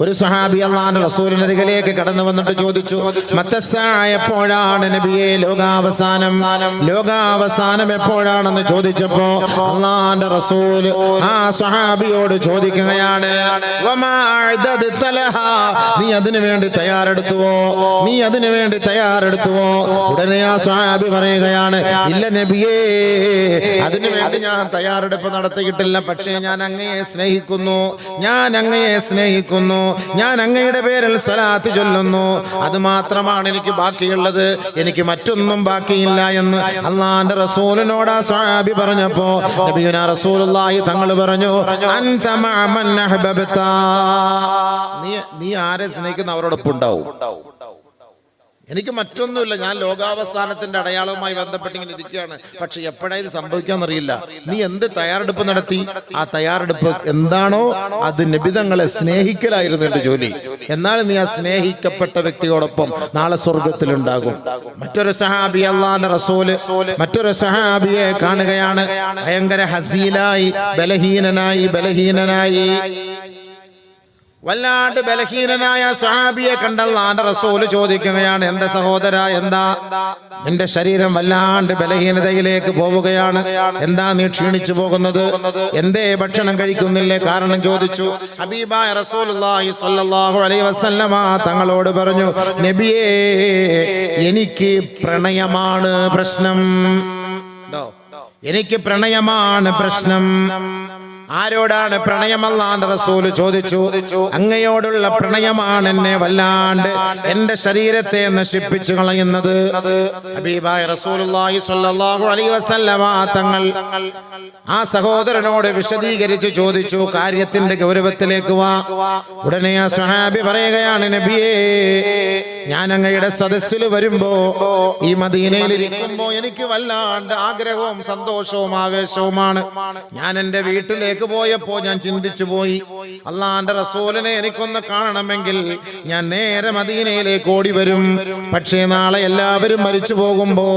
ഒരു സഹാബി അള്ളാന്റെ റസൂലിന്റെ അരികിലേക്ക് കടന്നു വന്നിട്ട് ചോദിച്ചു മത്തസ്സായപ്പോഴാണ് നബിയെ ലോകാവസാനം ലോകാവസാനം എപ്പോഴാണെന്ന് ചോദിച്ചപ്പോ അള്ളാന്റെ റസൂൽ ആ സഹാബിയോട് ചോദിക്കുകയാണ്? നീ അതിനു വേണ്ടി തയ്യാറെടുത്തുവോ നീ അതിനു വേണ്ടി തയ്യാറെടുത്തുവോ ഉടനെ ആ സഹാബി പറയുകയാണ് ഇല്ല നബിയേ അതിനു വേണ്ടി ഞാൻ തയ്യാറെടുപ്പ് നടത്തിയിട്ടില്ല പക്ഷേ ഞാൻ അങ്ങയെ സ്നേഹിക്കുന്നു ഞാൻ അങ്ങയെ സ്നേഹിക്കുന്നു ഞാൻ അങ്ങയുടെ പേരിൽ സലാത്ത് ചൊല്ലുന്നു. അത് മാത്രമാണ് എനിക്ക് ബാക്കിയുള്ളത്. എനിക്ക് മറ്റൊന്നും ബാക്കിയില്ല എന്ന് അള്ളാന്റെ റസൂലിനോട് ആ സ്വഹാബി പറഞ്ഞപ്പോ നബിയുന റസൂലുള്ളാഹി തങ്ങൾ പറഞ്ഞു. നീ നീ ആരെ സ്നേഹിക്കുന്ന അവരോടൊപ്പം ഉണ്ടാവും. എനിക്ക് മറ്റൊന്നുമില്ല. ഞാൻ ലോകാവസാനത്തിന്റെ അടയാളവുമായി ബന്ധപ്പെട്ട് ഇങ്ങനെ ഇരിക്കുകയാണ്. പക്ഷെ എപ്പോഴാ ഇത് സംഭവിക്കാന്നറിയില്ല. നീ എന്ത് തയ്യാറെടുപ്പ് നടത്തി? ആ തയ്യാറെടുപ്പ് എന്താണോ അത് നിബിതങ്ങളെ സ്നേഹിക്കലായിരുന്നു എന്റെ ജോലി. എന്നാൽ നീ ആ സ്നേഹിക്കപ്പെട്ട വ്യക്തിയോടൊപ്പം നാളെ സ്വർഗത്തിലുണ്ടാകും. മറ്റൊരു സഹാബി അള്ളാന്റെ റസൂൽ മറ്റൊരു സഹാബിയെ കാണുകയാണ്. ഭയങ്കര ഹസീലായി ബലഹീനനായി ബലഹീനനായി. വല്ലാണ്ട് ബലഹീനനായ സഹാബിയെ കണ്ടല്ലാണ്ട് റസൂൽ ചോദിക്കുകയാണ് എന്റെ സഹോദര എന്താ നിന്റെ ശരീരം വല്ലാണ്ട് ബലഹീനതയിലേക്ക് പോവുകയാണ് എന്താ നീ ക്ഷീണിച്ചു പോകുന്നത്? എന്തേ ഭക്ഷണം കഴിക്കുന്നില്ലേ? കാരണം ചോദിച്ചു ഹബീബായ റസൂലുള്ളാഹി സ്വല്ലല്ലാഹു അലൈഹി വസല്ലമ തങ്ങളോട് പറഞ്ഞു നബിയേ എനിക്ക് പ്രണയമാണ് പ്രശ്നം? എനിക്ക് പ്രണയമാണ് പ്രശ്നം. ആരോടാണ് പ്രണയമല്ലാന്ന് റസൂൽ ചോദിച്ചു. അങ്ങയോടുള്ള പ്രണയമാണ് എന്നെ വല്ലാണ്ട് എന്റെ ശരീരത്തെ നശിപ്പിച്ചു കളയുന്നത്. ഹബീബായ റസൂലുള്ളാഹി സ്വല്ലല്ലാഹു അലൈഹി വസല്ലമ തങ്ങൾ ആ സഹോദരനോട് വിശദീകരിച്ച് ചോദിച്ചു കാര്യത്തിന്റെ ഗൗരവത്തിലേക്ക് വാ. ഉടനെ ആ സ്വഹാബി പറയുകയാണ് നബിയേ ഞാൻ അങ്ങയുടെ സദസ്സിൽ വരുമ്പോ ഈ മദീനയിൽ ഇരിക്കുമ്പോ എനിക്ക് വല്ലാണ്ട് ആഗ്രഹവും സന്തോഷവും ആവേശവുമാണ്. ഞാൻ എന്റെ വീട്ടിലേക്ക് പോയപ്പോ ഞാൻ ചിന്തിച്ചു പോയി. അള്ളാന്റെ റസൂലിനെ എനിക്കൊന്ന് കാണണമെങ്കിൽ ഞാൻ നേരെ മദീനയിലേക്ക് ഓടി വരും. പക്ഷേ നാളെ എല്ലാവരും മരിച്ചു പോകുമ്പോ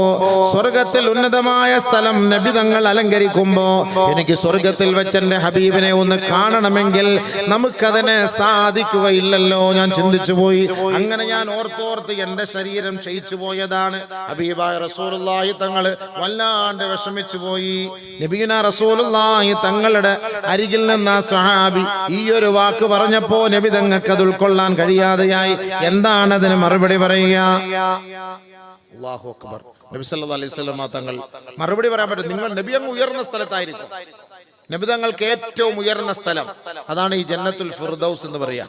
സ്വർഗത്തിൽ ഉന്നതമായ സ്ഥലം നബിതങ്ങൾ അലങ്കരിക്കുമ്പോ എനിക്ക് സ്വർഗത്തിൽ വെച്ച് എന്റെ ഹബീബിനെ ഒന്ന് കാണണമെങ്കിൽ നമുക്കതിനെ സാധിക്കുകയില്ലല്ലോ. ഞാൻ ചിന്തിച്ചു പോയി. അങ്ങനെ ഞാൻ ഓർത്തോർത്ത് എന്റെ ശരീരം ക്ഷയിച്ചു പോയതാണ്. ഹബീബായ റസൂലുള്ളാഹി തങ്ങൾ വല്ലാണ്ട് വിഷമിച്ചു പോയി. നബീന റസൂലുള്ളാഹി തങ്ങളുടെ അരികിൽ നിന്ന് ആ സ്വഹാബി ഈ ഒരു വാക്ക് പറഞ്ഞപ്പോ നബി തങ്ങൾക്ക് അത് ഉൾക്കൊള്ളാൻ കഴിയാതെയായി. എന്താണ് അതിന് മറുപടി പറയുക? അക്ബർ. നബി അലൈഹി തങ്ങൾ മറുപടി പറയാൻ പറ്റും. നിങ്ങൾ നബി അങ്ങ് ഉയർന്ന സ്ഥലത്തായിരിക്കും. നബി തങ്ങൾക്ക് ഏറ്റവും ഉയർന്ന സ്ഥലം. അതാണ് ഈ ജന്നത്തുൽ ഫിർദൗസ് എന്ന് പറയാ.